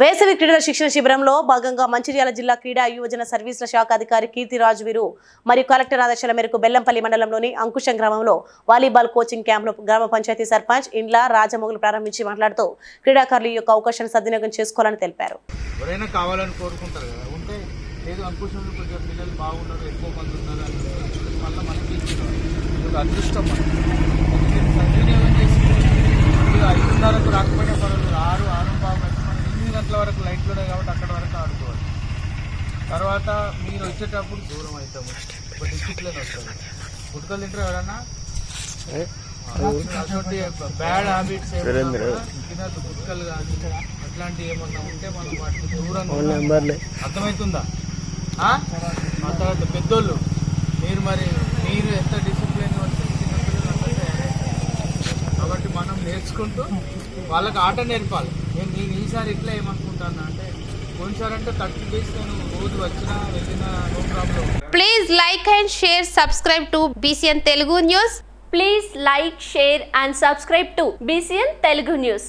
వేసవి క్రీడల శిక్షణ శిబిరంలో భాగంగా మంచిర్యాల జిల్లా క్రీడా యువజన సర్వీసుల శాఖ అధికారి కీర్తిరాజు వీరు మరియు కలెక్టర్ ఆదేశాల మేరకు బెల్లంపల్లి మండలంలోని అంకుశం గ్రామంలో వాలీబాల్ కోచింగ్ క్యాంపులో గ్రామ పంచాయతీ సర్పంచ్ ఇండ్ల రాజమౌగులు ప్రారంభించి మాట్లాడుతూ క్రీడాకారులు ఈ యొక్క అవకాశాన్ని సద్వినియోగం చేసుకోవాలని తెలిపారు. ఎవరైనా కావాలని కోరుకుంటారు కదా ఉంటే లేదు కొంచెం పిల్లలు బాగున్నారు ఎక్కువ మంది ఉన్నారు మనకి ఒక అదృష్టం సద్వినియోగం ఐదున్నరకు రాకపోయినా పర్వాలేదు. ఆరు గంటల వరకు లైట్లోనే కాబట్టి అక్కడ వరకు ఆడుకోవాలి తర్వాత మీరు వచ్చేటప్పుడు దూరం అవుతాము ఒక డిసిప్లిన్ వస్తుంది. గుట్కలు తింటారు ఎవరన్నా? అటువంటి బ్యాడ్ హ్యాబిట్స్ తినద్దు. గుట్కలు కానీ అట్లాంటివి ఏమన్నా ఉంటే మనం వాటికి దూరంగా. అర్థమవుతుందా? ఆ? తర్వాత పెద్దోళ్ళు మీరు మరి మీరు ఎంత డిసిప్లిన్. కాబట్టి మనం నేర్చుకుంటూ వాళ్ళకి ఆట నేర్పాలి. నేను నేను ఈసారి ఇట్లా ఏమనుకుంటాను అంటే please like and share subscribe to BCN Telugu news please like share and subscribe to BCN Telugu news